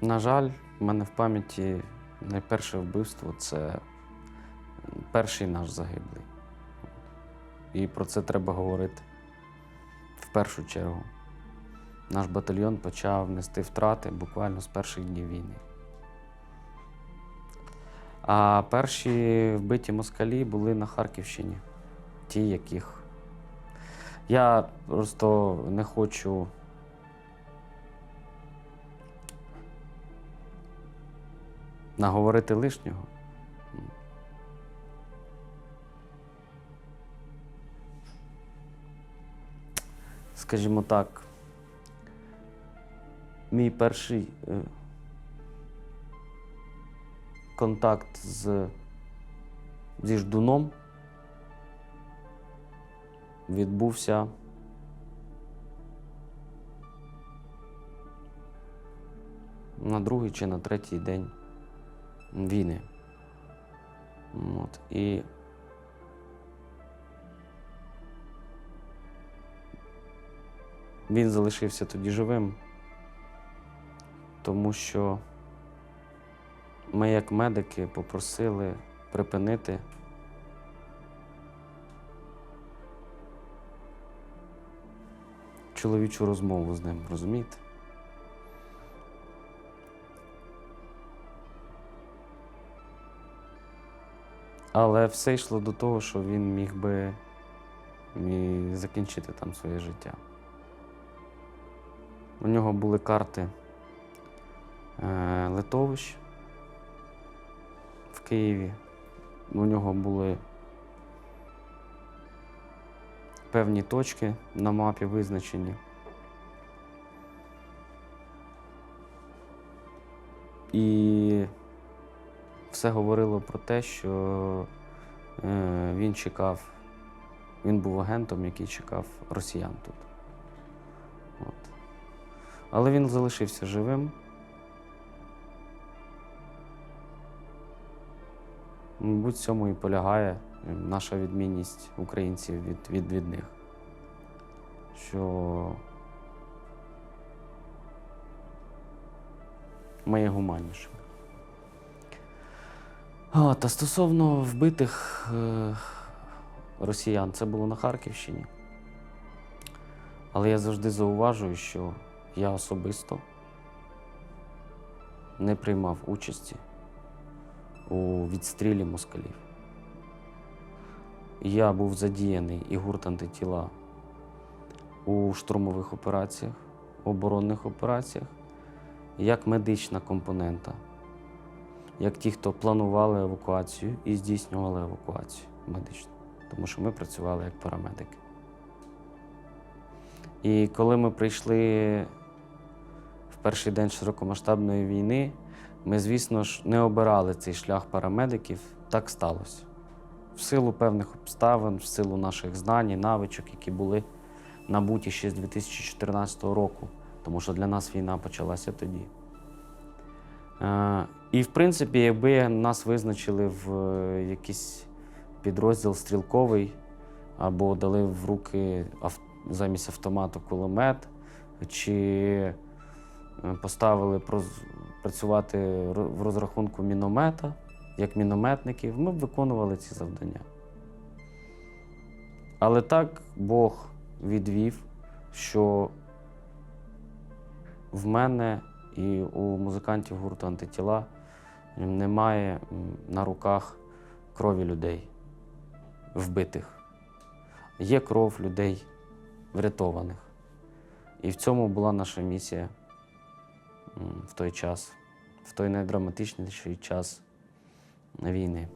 На жаль, в мене в пам'яті найперше вбивство це перший наш загиблий. І про це треба говорити в першу чергу. Наш батальйон почав нести втрати буквально з перших днів війни. А перші вбиті москалі були на Харківщині, ті, яких я просто не хочу наговорити лишнього. Скажімо так, мій перший е, контакт з, зі ждуном відбувся на другий чи на третій день війни. От. І він залишився тоді живим, тому що ми, як медики, попросили припинити чоловічу розмову з ним, розумієте? Але все йшло до того, що він міг би і закінчити там своє життя. У нього були карти е, литовищ в Києві. У нього були певні точки на мапі визначені. І все говорило про те, що е, він чекав, він був агентом, який чекав росіян тут. От. Але він залишився живим. Мабуть, в цьому і полягає наша відмінність українців від, від, від них. Що ми є гуманнішими. А, та стосовно вбитих е, росіян, це було на Харківщині. Але я завжди зауважую, що я особисто не приймав участі у відстрілі москалів. Я був задіяний і гурт антитіла у штурмових операціях, оборонних операціях, як медична компонента, як ті, хто планували евакуацію і здійснювали евакуацію медичну, тому що ми працювали як парамедики. І коли ми прийшли в перший день широкомасштабної війни, ми, звісно ж, не обирали цей шлях парамедиків. Так сталося. В силу певних обставин, в силу наших знань і навичок, які були набуті ще з 2014 року, тому що для нас війна почалася тоді. Е, і, в принципі, якби нас визначили в е, якийсь підрозділ стрілковий або дали в руки замість автомату кулемет, чи е, поставили працювати в розрахунку міномета, як мінометників, ми б виконували ці завдання. Але так Бог відвів, що в мене і у музикантів гурту антитіла немає на руках крові людей вбитих. Є кров людей врятованих. І в цьому була наша місія в той час, в той найдраматичніший час війни.